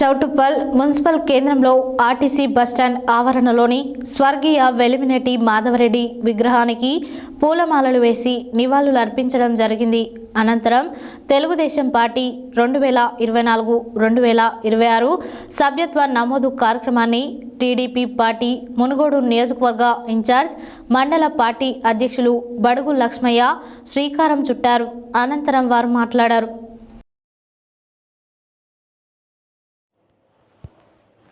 Choutuppal municipal కేంద్రంలో RTC bus stand ఆవరణలోని స్వర్గీయ వెలిమినటి మాధవరెడ్డి విగ్రహానికి పూలమాలలు వేసి నివాళులు అర్పించడం జరిగింది. అనంతరం తెలుగుదేశం పార్టీ రెండు వేల ఇరవై నాలుగు రెండు వేల ఇరవై ఆరు సభ్యత్వ నమోదు కార్యక్రమాన్ని టీడీపీ పార్టీ మునుగోడు నియోజకవర్గ ఇన్ఛార్జ్ మండల పార్టీ అధ్యక్షులు బడుగు లక్ష్మయ్య శ్రీకారం చుట్టారు. అనంతరం వారు మాట్లాడారు.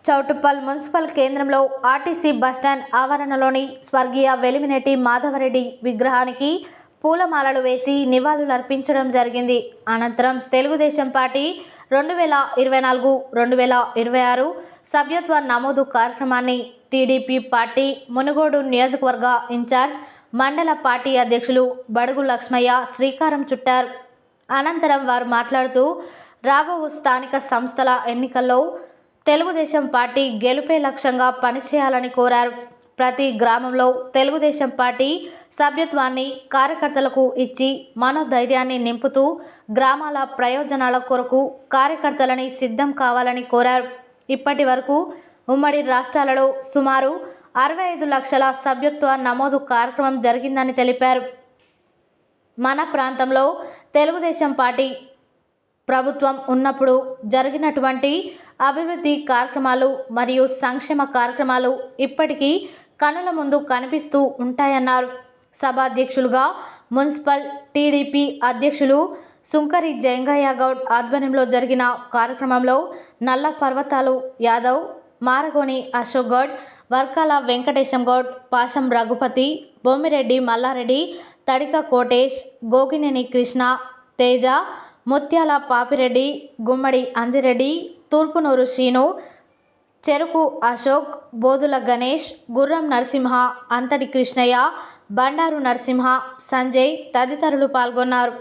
చౌటుప్పల్ మున్సిపల్ కేంద్రంలో ఆర్టీసీ బస్టాండ్ ఆవరణలోని స్వర్గీయ వెలిమినేటి మాధవరెడ్డి విగ్రహానికి పూలమాలలు వేసి నివాళులర్పించడం జరిగింది. అనంతరం తెలుగుదేశం పార్టీ రెండు వేల ఇరవై నాలుగు రెండు వేల ఇరవై ఆరు సభ్యత్వ నమోదు కార్యక్రమాన్ని టీడీపీ పార్టీ మునుగోడు నియోజకవర్గ ఇన్ఛార్జ్ మండల పార్టీ అధ్యక్షులు బడుగు లక్ష్మయ్య శ్రీకారం చుట్టారు. అనంతరం వారు మాట్లాడుతూ రాబో స్థానిక సంస్థల ఎన్నికల్లో తెలుగుదేశం పార్టీ గెలుపే లక్ష్యంగా పనిచేయాలని కోరారు. ప్రతి గ్రామంలో తెలుగుదేశం పార్టీ సభ్యత్వాన్ని కార్యకర్తలకు ఇచ్చి మనోధైర్యాన్ని నింపుతూ గ్రామాల ప్రయోజనాల కొరకు కార్యకర్తలని సిద్ధం కావాలని కోరారు. ఇప్పటి వరకు ఉమ్మడి రాష్ట్రాలలో సుమారు అరవై ఐదు లక్షల సభ్యత్వ నమోదు కార్యక్రమం జరిగిందని తెలిపారు. మన ప్రాంతంలో తెలుగుదేశం పార్టీ ప్రభుత్వం ఉన్నప్పుడు జరిగినటువంటి అభివృద్ధి కార్యక్రమాలు మరియు సంక్షేమ కార్యక్రమాలు ఇప్పటికీ కనుల ముందు కనిపిస్తూ ఉంటాయన్నారు. సభాధ్యక్షులుగా మున్సిపల్ టీడీపీ అధ్యక్షులు సుంకరి జంగయ్య గౌడ్ ఆధ్వర్యంలో జరిగిన కార్యక్రమంలో నల్ల పర్వతాలు యాదవ్ మారగోని అశోక్ గౌడ్ వర్కాల వెంకటేశం గౌడ్ పాశం రఘుపతి బొమ్మిరెడ్డి మల్లారెడ్డి తడిక కోటేష్ గోగినేని కృష్ణ తేజ ముత్యాల పాపిరెడ్డి గుమ్మడి అంజిరెడ్డి తూర్పునూరు శ్రీను చెరుకు అశోక్ బోదుల గణేష్ గుర్రం నరసింహ అంతటి కృష్ణయ్య బండారు నరసింహ సంజయ్ తదితరులు పాల్గొన్నారు.